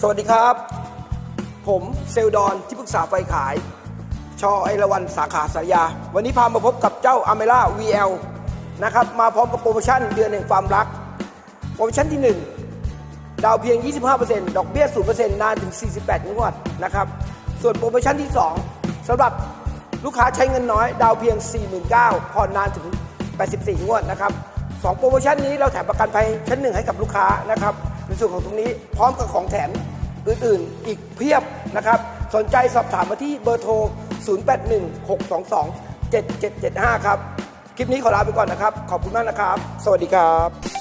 สวัสดีครับ ผมเซลดอนที่ปรึกษาไฟขาย ชอไอราวันสาขาสายา วันนี้พามาพบกับเจ้าอเมร่า VL นะครับ มาพร้อมกับโปรโมชั่นเดือนแห่งความรัก โปรโมชั่นที่ 1 ดาวเพียง 25%ดอกเบี้ย 0%นานถึง 48 งวดนะครับ ส่วนโปรโมชั่นที่ 2สำหรับลูกค้าใช้เงินน้อย ดาวเพียง 49,000ผ่อนนานถึง 84 งวดนะครับสองโปรโมชั่นนี้เราแถมประกันภัยชั้นหนึ่งให้กับลูกค้านะครับ ส่วนของตรงนี้พร้อมกับของแถมอื่นๆ อีกเพียบนะครับ สนใจสอบถามมาที่เบอร์โทร 0816227775 ครับ คลิปนี้ขอลาไปก่อนนะครับ ขอบคุณมากนะครับ สวัสดีครับ